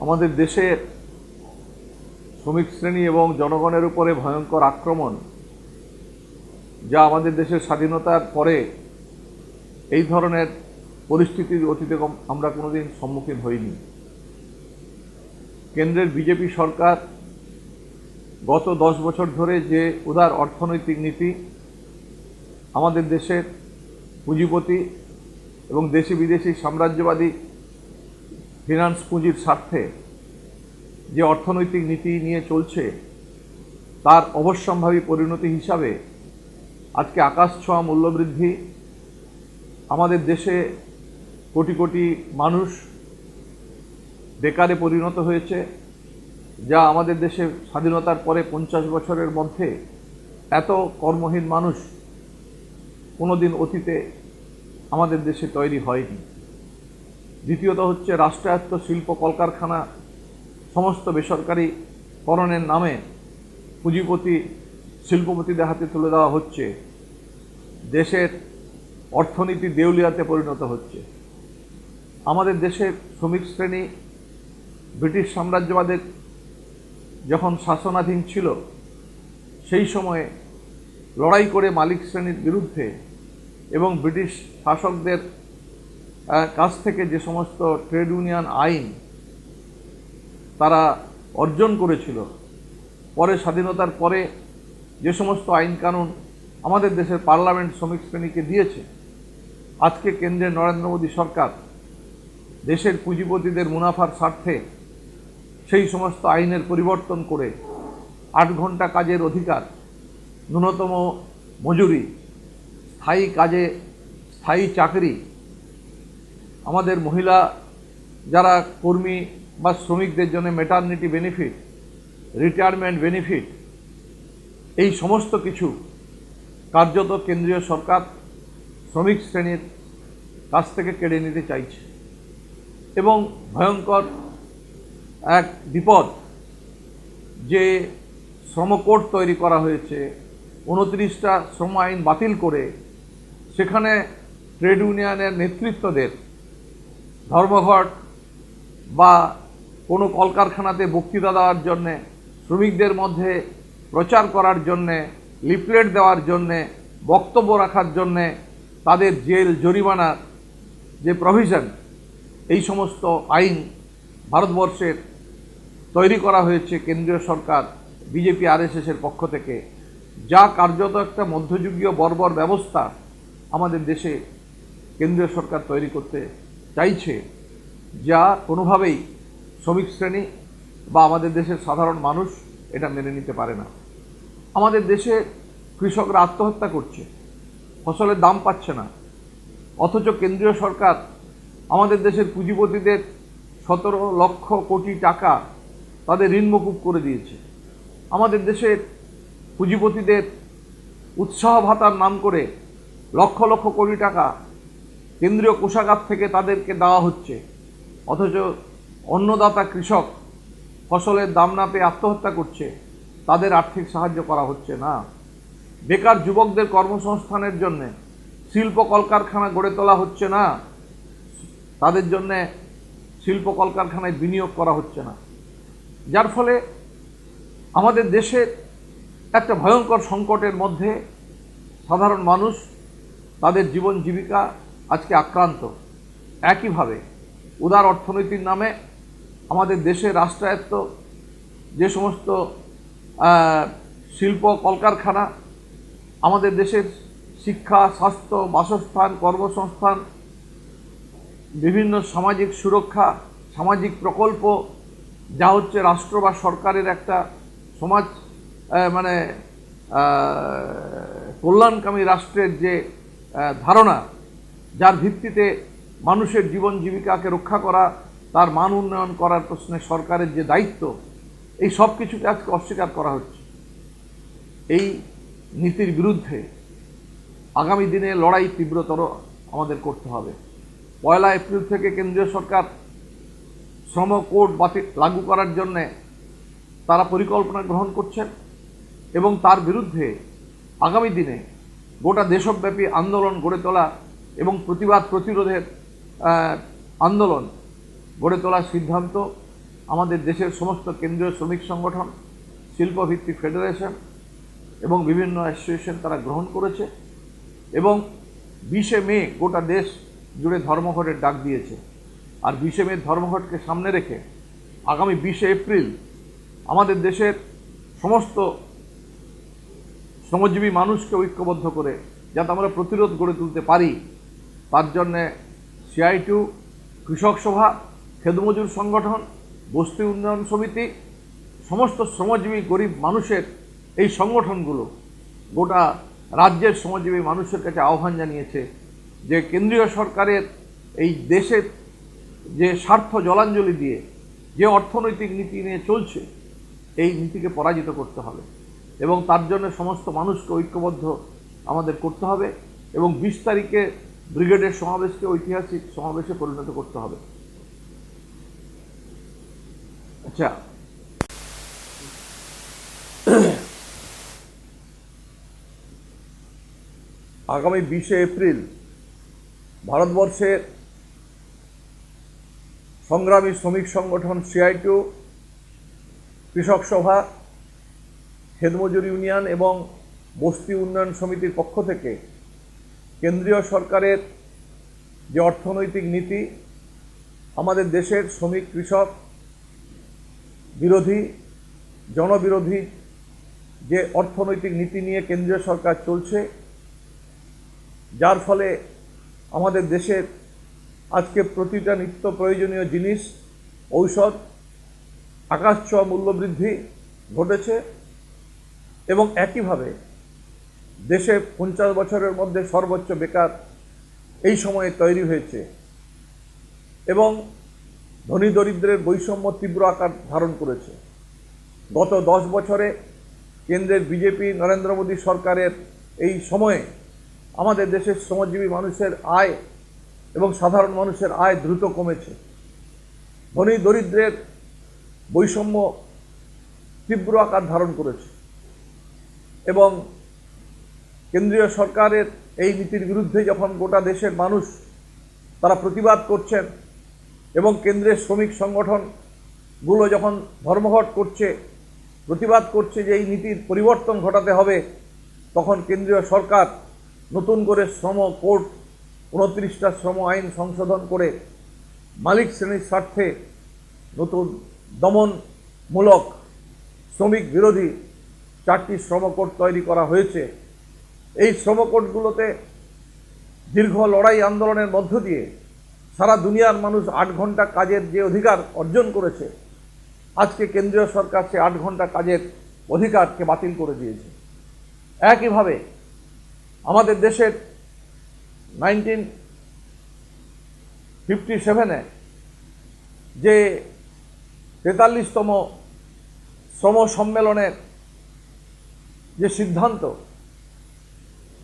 আমাদের দেশে শ্রমিক শ্রেণি এবং জনগণের উপরে ভয়ঙ্কর আক্রমণ, যা আমাদের দেশের স্বাধীনতার পরে এই ধরনের পরিস্থিতির অতীতে আমরা কোনোদিন সম্মুখীন হইনি। কেন্দ্রের বিজেপি সরকার গত দশ বছর ধরে যে উদার অর্থনৈতিক নীতি আমাদের দেশের পুঁজিপতি এবং দেশি বিদেশি সাম্রাজ্যবাদী ফিনান্স পুঁজির স্বার্থে যে অর্থনৈতিক নীতি নিয়ে চলছে, তার অবশ্যম্ভাবী পরিণতি হিসাবে আজকে আকাশ ছোঁয়া মূল্যবৃদ্ধি, আমাদের দেশে কোটি কোটি মানুষ বেকারে পরিণত হয়েছে, যা আমাদের দেশে স্বাধীনতার পরে পঞ্চাশ বছরের মধ্যে এত কর্মহীন মানুষ কোনোদিন অতীতে আমাদের দেশে তৈরি হয়নি। দ্বিতীয়ত হচ্ছে রাষ্ট্রায়ত্ত শিল্প কলকারখানা সমস্ত বেসরকারি করণের নামে পুঁজিপতি, শিল্পপতিদের হাতে তুলে দেওয়া হচ্ছে। দেশের অর্থনীতি দেউলিয়াতে পরিণত হচ্ছে। আমাদের দেশের শ্রমিক শ্রেণি ব্রিটিশ সাম্রাজ্যবাদের যখন শাসনাধীন ছিল, সেই সময়ে লড়াই করে মালিক শ্রেণির বিরুদ্ধে এবং ব্রিটিশ শাসকদের কাছ থেকে যে সমস্ত ট্রেড ইউনিয়ন আইন তারা অর্জন করেছিল, পরে স্বাধীনতার পরে যে সমস্ত আইন কানুন আমাদের দেশের পার্লামেন্ট শ্রমিক শ্রেণীকে দিয়েছে, আজকে কেন্দ্রের নরেন্দ্র মোদী সরকার দেশের পুঁজিপতিদের মুনাফার স্বার্থে সেই সমস্ত আইনের পরিবর্তন করে আট ঘণ্টা কাজের অধিকার, ন্যূনতম মজুরি, স্থায়ী কাজে, স্থায়ী চাকরি আমাদের মহিলা যারা কর্মী বা শ্রমিকদের জন্য মেটার্নিটি বেনিফিট রিটায়ারমেন্ট বেনিফিট এই সমস্ত কিছু কার্যত কেন্দ্রীয় সরকার শ্রমিক শ্রেণির কাছ থেকে কেড়ে নিতে চাইছে। এবং ভয়ঙ্কর এক বিপদ যে শ্রম কোড তৈরি করা হয়েছে, উনত্রিশটা শ্রম আইন বাতিল করে সেখানে ট্রেড ইউনিয়নের নেতৃত্বদের ধর্মঘট বা কোনো কলকারখানাতে বক্তৃতা দেওয়ার জন্যে, শ্রমিকদের মধ্যে প্রচার করার জন্যে, লিফলেট দেওয়ার জন্যে, বক্তব্য রাখার জন্যে তাদের জেল, জরিমানার যে প্রভিশন, এই সমস্ত আইন ভারতবর্ষের তৈরি করা হয়েছে কেন্দ্রীয় সরকার, বিজেপি আরএসএসের পক্ষ থেকে। যা কার্যত একটা মধ্যযুগীয় বর্বর ব্যবস্থা আমাদের দেশে কেন্দ্রীয় সরকার তৈরি করতে চাইছে যা কোনোভাবেই শ্রমিক শ্রেণি বা আমাদের দেশের সাধারণ মানুষ এটা মেনে নিতে পারে না। আমাদের দেশে কৃষকরা আত্মহত্যা করছে, ফসলের দাম পাচ্ছে না। অথচ কেন্দ্রীয় সরকার আমাদের দেশের পুঁজিপতিদের সতেরো লক্ষ কোটি টাকা তাদের ঋণ মকুব করে দিয়েছে। আমাদের দেশের পুঁজিপতিদের উৎসাহ ভাতার নাম করে লক্ষ লক্ষ কোটি টাকা কেন্দ্রীয় কোষাগার থেকে তাদেরকে দেওয়া হচ্ছে। অথচ অন্নদাতা কৃষক ফসলের দাম না পেয়ে আত্মহত্যা করছে, তাদের আর্থিক সাহায্য করা হচ্ছে না। বেকার যুবকদের কর্মসংস্থানের জন্যে শিল্প কলকারখানা গড়ে তোলা হচ্ছে না। তাদের জন্যে শিল্প কলকারখানায় বিনিয়োগ করা হচ্ছে না। যার ফলে আমাদের দেশের একটা ভয়ঙ্কর সংকটের মধ্যে সাধারণ মানুষ তাদের জীবন জীবিকা আজকে আক্রান্ত। একইভাবে উদার অর্থনীতির নামে আমাদের দেশের রাষ্ট্রায়ত্ত যে সমস্ত শিল্প কলকারখানা, আমাদের দেশের শিক্ষা, স্বাস্থ্য, বাসস্থান, কর্মসংস্থান, বিভিন্ন সামাজিক সুরক্ষা, সামাজিক প্রকল্প, যা হচ্ছে রাষ্ট্র বা সরকারের একটা সমাজ মানে কল্যাণকামী রাষ্ট্রের যে ধারণা যার ভিত্তিতে মানুষের জীবন জীবিকাকে রক্ষা করা, তার মান উন্নয়ন করার প্রশ্নে সরকারের যে দায়িত্ব, এই সব কিছুকে আজকে অস্বীকার করা হচ্ছে। এই নীতির বিরুদ্ধে আগামী দিনে লড়াই তীব্রতর আমাদের করতে হবে। পয়লা এপ্রিল থেকে কেন্দ্রীয় সরকার শ্রম কোড বাতিল, লাগু করার জন্যে তারা পরিকল্পনা গ্রহণ করছেন এবং তার বিরুদ্ধে আগামী দিনে গোটা দেশব্যাপী আন্দোলন গড়ে তোলা এবং প্রতিবাদ প্রতিরোধের আন্দোলন গড়ে তোলার সিদ্ধান্ত আমাদের দেশের সমস্ত কেন্দ্রীয় শ্রমিক সংগঠন, শিল্পভিত্তিক ফেডারেশন এবং বিভিন্ন অ্যাসোসিয়েশন তারা গ্রহণ করেছে এবং বিশে মে গোটা দেশ জুড়ে ধর্মঘটের ডাক দিয়েছে। আর বিশে মে ধর্মঘটকে সামনে রেখে আগামী বিশে এপ্রিল আমাদের দেশের সমস্ত শ্রমজীবী মানুষকে ঐক্যবদ্ধ করে যাতে আমরা প্রতিরোধ গড়ে তুলতে পারি। তার জন্যে সিআই টু কৃষক সভা, খেদমজুর সংগঠন, বস্তি উন্নয়ন সমিতি, সমস্ত শ্রমজীবী গরিব মানুষের এই সংগঠনগুলো গোটা রাজ্যের শ্রমজীবী মানুষের কাছে আহ্বান জানিয়েছে যে কেন্দ্রীয় সরকারের এই দেশের যে স্বার্থ জলাঞ্জলি দিয়ে যে অর্থনৈতিক নীতি নিয়ে চলছে, এই নীতিকে পরাজিত করতে হবে এবং তার জন্য সমস্ত মানুষকে ঐক্যবদ্ধ আমাদের করতে হবে এবং বিশ তারিখে ব্রিগেডের সমাবেশকে ঐতিহাসিক সমাবেশে পরিণত করতে হবে। আচ্ছা। আগামী বিশে এপ্রিল ভারতবর্ষের সংগ্রামী শ্রমিক সংগঠন সিআইটু কৃষক সভা, খেদমজুর ইউনিয়ন এবং বস্তি উন্নয়ন সমিতির পক্ষ থেকে কেন্দ্রীয় সরকারের যে অর্থনৈতিক নীতি, আমাদের দেশের শ্রমিক, কৃষক, বিরোধী, জনবিরোধী যে অর্থনৈতিক নীতি নিয়ে কেন্দ্রীয় সরকার চলছে, যার ফলে আমাদের দেশের আজকে প্রতিটা নিত্য প্রয়োজনীয় জিনিস, ঔষধ, আকাশ ছোঁয়া মূল্যবৃদ্ধি ঘটেছে এবং একইভাবে দেশে পঞ্চাশ বছরের মধ্যে সর্বোচ্চ বেকার এই সময়ে তৈরি হয়েছে। এবং ধনী দরিদ্রের বৈষম্য তীব্র আকার ধারণ করেছে। গত দশ বছরে কেন্দ্রের বিজেপি, নরেন্দ্র মোদী সরকারের এই সময়ে আমাদের দেশের শ্রমজীবী মানুষের আয় এবং সাধারণ মানুষের আয় দ্রুত কমেছে। ধনী দরিদ্রের বৈষম্য তীব্র আকার ধারণ করেছে। এবং কেন্দ্রীয় সরকারের এই নীতির বিরুদ্ধে যখন গোটা দেশের মানুষ তারা প্রতিবাদ করছেন এবং কেন্দ্রের শ্রমিক সংগঠনগুলো যখন ধর্মঘট করছে, প্রতিবাদ করছে যে এই নীতির পরিবর্তন ঘটাতে হবে, তখন কেন্দ্রীয় সরকার নতুন করে শ্রম কোর্ট উনত্রিশটা শ্রম আইন সংশোধন করে মালিক শ্রেণির স্বার্থে নতুন দমনমূলক শ্রমিক বিরোধী চারটি শ্রম কোড তৈরি করা হয়েছে। এই শ্রম কোডগুলোতে দীর্ঘ লড়াই আন্দোলনের মধ্য দিয়ে সারা দুনিয়ার মানুষ আট ঘণ্টা কাজের যে অধিকার অর্জন করেছে, আজকে কেন্দ্রীয় সরকার সে আট ঘণ্টা কাজের অধিকারকে বাতিল করে দিয়েছে। একইভাবে আমাদের দেশের নাইনটিন ফিফটি সেভেনে যে তেতাল্লিশতম শ্রম সম্মেলনের যে সিদ্ধান্ত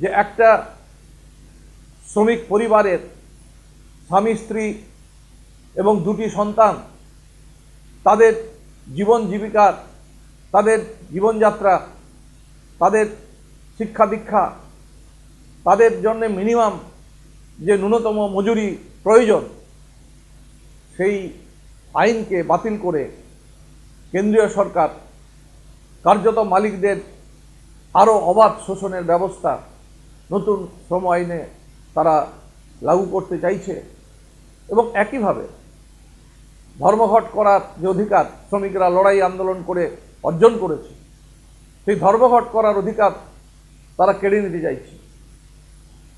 যে একটা শ্রমিক পরিবারের স্বামী, স্ত্রী এবং দুটি সন্তান তাদের জীবন জীবিকার তাদের জীবনযাত্রা, তাদের শিক্ষা দীক্ষা, তাদের জন্য মিনিমাম যে ন্যূনতম মজুরি প্রয়োজন, সেই আইনকে বাতিল করে কেন্দ্রীয় সরকার কার্যত মালিকদের আরও অবাধ শোষণের ব্যবস্থা নতুন শ্রম আইনে তারা লাগু করতে চাইছে। এবং একইভাবে ধর্মঘট করার যে অধিকার শ্রমিকরা লড়াই আন্দোলন করে অর্জন করেছে, সেই ধর্মঘট করার অধিকার তারা কেড়ে নিতে চাইছে।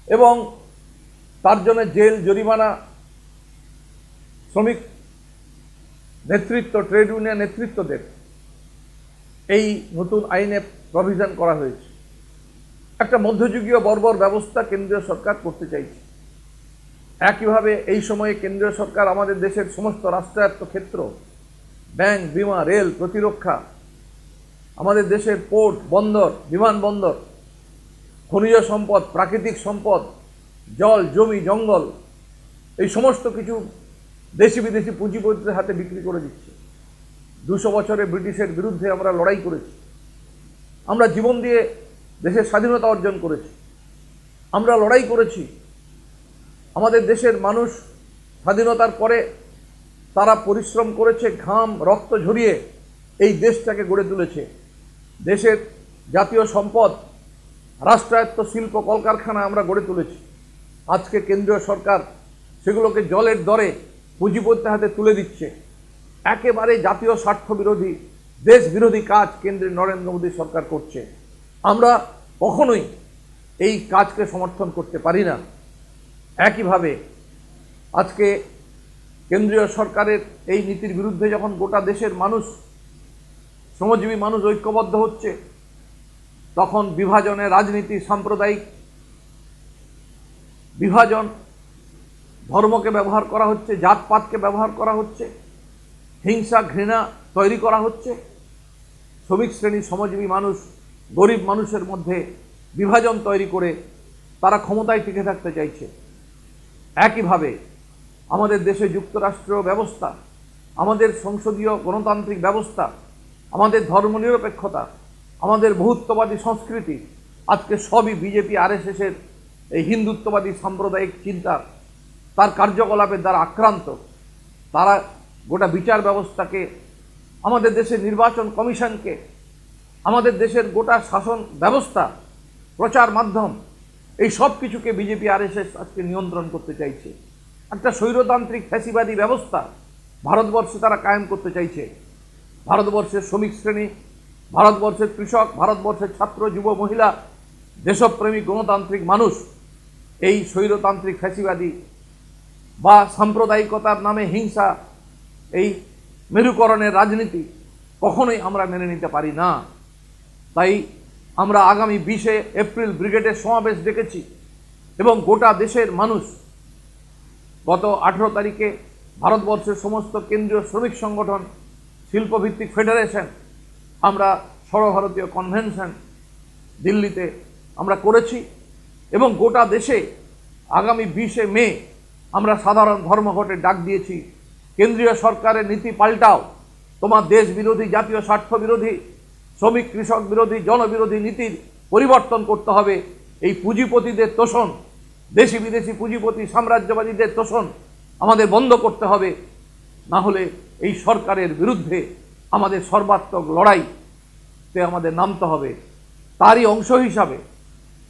এবং তার জন্য জেল, জরিমানা, শ্রমিক নেতৃত্ব, ট্রেড ইউনিয়ন নেতৃত্বদের এই নতুন আইনে প্রভিশন করা হয়েছে। একটা মধ্যযুগীয় বর্বর ব্যবস্থা কেন্দ্রীয় সরকার করতে চাইছে। একইভাবে এই সময়ে কেন্দ্রীয় সরকার আমাদের দেশের সমস্ত রাষ্ট্রায়ত্ত ক্ষেত্র, ব্যাংক, বিমা, রেল, প্রতিরক্ষা, আমাদের দেশের পোর্ট, বন্দর বিমানবন্দর খনিজ সম্পদ, প্রাকৃতিক সম্পদ, জল, জমি, জঙ্গল, এই সমস্ত কিছু দেশি বিদেশি পুঁজিপতিদের হাতে বিক্রি করে দিচ্ছে। দুশো বছরে ব্রিটিশের বিরুদ্ধে আমরা লড়াই করেছি। আমরা জীবন দিয়ে দেশের স্বাধীনতা অর্জন করেছি। আমরা লড়াই করেছি। আমাদের দেশের মানুষ স্বাধীনতার পরে তারা পরিশ্রম করেছে, ঘাম, রক্ত ঝরিয়ে এই দেশটাকে গড়ে তুলেছে। দেশের জাতীয় সম্পদ, রাষ্ট্রায়ত্ত শিল্প কলকারখানা আমরা গড়ে তুলেছি। আজকে কেন্দ্রীয় সরকার সেগুলোকে জলের দরে পুঁজিপতি হাতে তুলে দিচ্ছে। একেবারে জাতীয় স্বার্থ বিরোধী দেশ বিরোধী কাজ কেন্দ্রে নরেন্দ্র মোদী সরকার করছে। আমরা কখনোই এই কাজকে সমর্থন করতে পারি না। একইভাবে আজকে কেন্দ্রীয় সরকারের এই নীতির বিরুদ্ধে যখন গোটা দেশের মানুষ, শ্রমজীবী মানুষ ঐক্যবদ্ধ হচ্ছে, তখন বিভাজনের রাজনীতি, সাম্প্রদায়িক বিভাজন, ধর্মকে ব্যবহার করা হচ্ছে, জাতপাতকে ব্যবহার করা হচ্ছে, হিংসা, ঘৃণা তৈরি করা হচ্ছে, শ্রমিক শ্রেণি শ্রমজীবী মানুষ গরিব মানুষের মধ্যে বিভাজন তৈরি করে তারা ক্ষমতায় টিকে থাকতে চাইছে। একইভাবে আমাদের দেশে যুক্তরাষ্ট্র ব্যবস্থা, আমাদের সংসদীয় গণতান্ত্রিক ব্যবস্থা, আমাদের ধর্মনিরপেক্ষতা, আমাদের বহুত্ববাদী সংস্কৃতি, আজকে সবই বিজেপি আরএসএসের এই হিন্দুত্ববাদী সাম্প্রদায়িক চিন্তা, তার কার্যকলাপের দ্বারা আক্রান্ত, তারা গোটা বিচার ব্যবস্থাকে, আমাদের দেশের নির্বাচন কমিশনকে আমাদের দেশের গোটা শাসন ব্যবস্থা, প্রচার মাধ্যম, এই সব কিছুকে বিজেপি, আরএসএস আজকে নিয়ন্ত্রণ করতে চাইছে। একটা স্বৈরতান্ত্রিক ফ্যাসিবাদী ব্যবস্থা ভারতবর্ষে তারা কায়েম করতে চাইছে। ভারতবর্ষের শ্রমিক শ্রেণি, ভারতবর্ষের কৃষক, ভারতবর্ষের ছাত্র, যুব, মহিলা দেশপ্রেমিক গণতান্ত্রিক মানুষ এই স্বৈরতান্ত্রিক ফ্যাসিবাদী বা সাম্প্রদায়িকতার নামে হিংসা, এই মেরুকরণের রাজনীতি কখনোই আমরা মেনে নিতে পারি না। তাই আমরা আগামী বিশে এপ্রিল ব্রিগেডের সমাবেশ ডেকেছি এবং গোটা দেশের মানুষ গত আঠেরো তারিখে ভারতবর্ষের সমস্ত কেন্দ্রীয় শ্রমিক সংগঠন, শিল্পভিত্তিক ফেডারেশন, আমরা সর্বভারতীয় কনভেনশন দিল্লিতে আমরা করেছি এবং গোটা দেশে আগামী বিশে মে আমরা সাধারণ ধর্মঘটের ডাক দিয়েছি। কেন্দ্রীয় সরকারের নীতি পাল্টাও। তোমার দেশ বিরোধী, জাতীয় স্বার্থ বিরোধী শ্রমিক, কৃষক বিরোধী, জনবিরোধী নীতির পরিবর্তন করতে হবে। এই পুঁজিপতিদের তোষণ, দেশি বিদেশি পুঁজিপতি সাম্রাজ্যবাদীদের তোষণ আমাদের বন্ধ করতে হবে। না হলে এই সরকারের বিরুদ্ধে আমাদের সর্বাত্মক লড়াইতে আমাদের নামতে হবে। তারই অংশ হিসাবে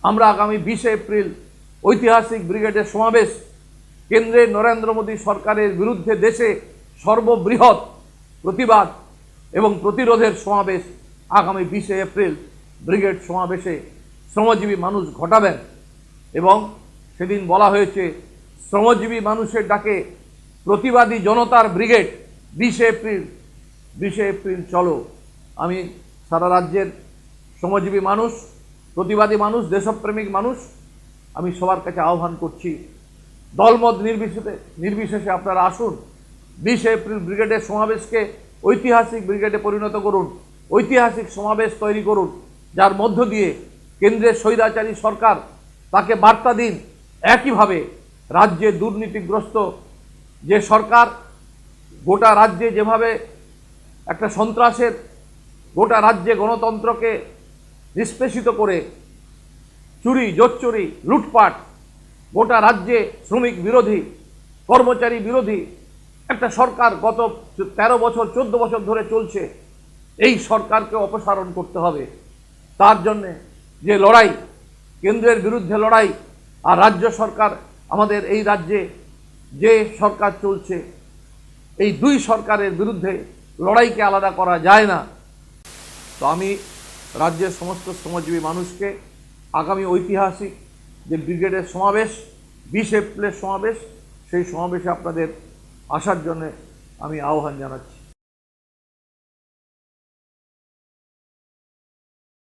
আমরা আগামী বিশে এপ্রিল ঐতিহাসিক ব্রিগেডের সমাবেশ কেন্দ্রে নরেন্দ্র মোদী সরকারের বিরুদ্ধে দেশে সর্ববৃহৎ প্রতিবাদ এবং প্রতিরোধের সমাবেশ আগামী বিশে এপ্রিল ব্রিগেড সমাবেশে শ্রমজীবী মানুষ ঘটাবেন এবং সেদিন বলা হয়েছে, শ্রমজীবী মানুষের ডাকে প্রতিবাদী জনতার ব্রিগেড বিশে এপ্রিল বিশে এপ্রিল চলো। আমি সারা রাজ্যের শ্রমজীবী মানুষ, প্রতিবাদী মানুষ, দেশপ্রেমিক মানুষ, আমি সবার কাছে আহ্বান করছি, দলমত নির্বিশেষে নির্বিশেষে আপনারা আসুন, বিশে এপ্রিল ব্রিগেডের সমাবেশকে ঐতিহাসিক ব্রিগেডে পরিণত করুন। ঐতিহাসিক সমাবেশ তৈরি করুন, যার মধ্য দিয়ে কেন্দ্রের স্বৈরাচারী সরকার তাকে বার্তা দিন একইভাবে রাজ্যে দুর্নীতিগ্রস্ত যে সরকার, গোটা রাজ্যে যেভাবে একটা সন্ত্রাসের, গোটা রাজ্যে গণতন্ত্রকে নিষ্পেষিত করে চুরি, জোচ্চুরি, লুটপাট, গোটা রাজ্যে শ্রমিক বিরোধী, কর্মচারী বিরোধী একটা সরকার গত তেরো বছর, চোদ্দ বছর ধরে চলছে। এই সরকারকে অপসারণ করতে হবে। তার জন্যে যে লড়াই, কেন্দ্রের বিরুদ্ধে লড়াই আর রাজ্য সরকার, আমাদের এই রাজ্যে যে সরকার চলছে, এই দুই সরকারের বিরুদ্ধে লড়াইকে আলাদা করা যায় না। তো আমি রাজ্যের সমস্ত শ্রমজীবী মানুষকে, আগামী ঐতিহাসিক যে ব্রিগেডের সমাবেশ, বিশ এপ্রিলের সমাবেশ, সেই সমাবেশে আপনাদের আসার জন্য আমি আহ্বান জানাচ্ছি।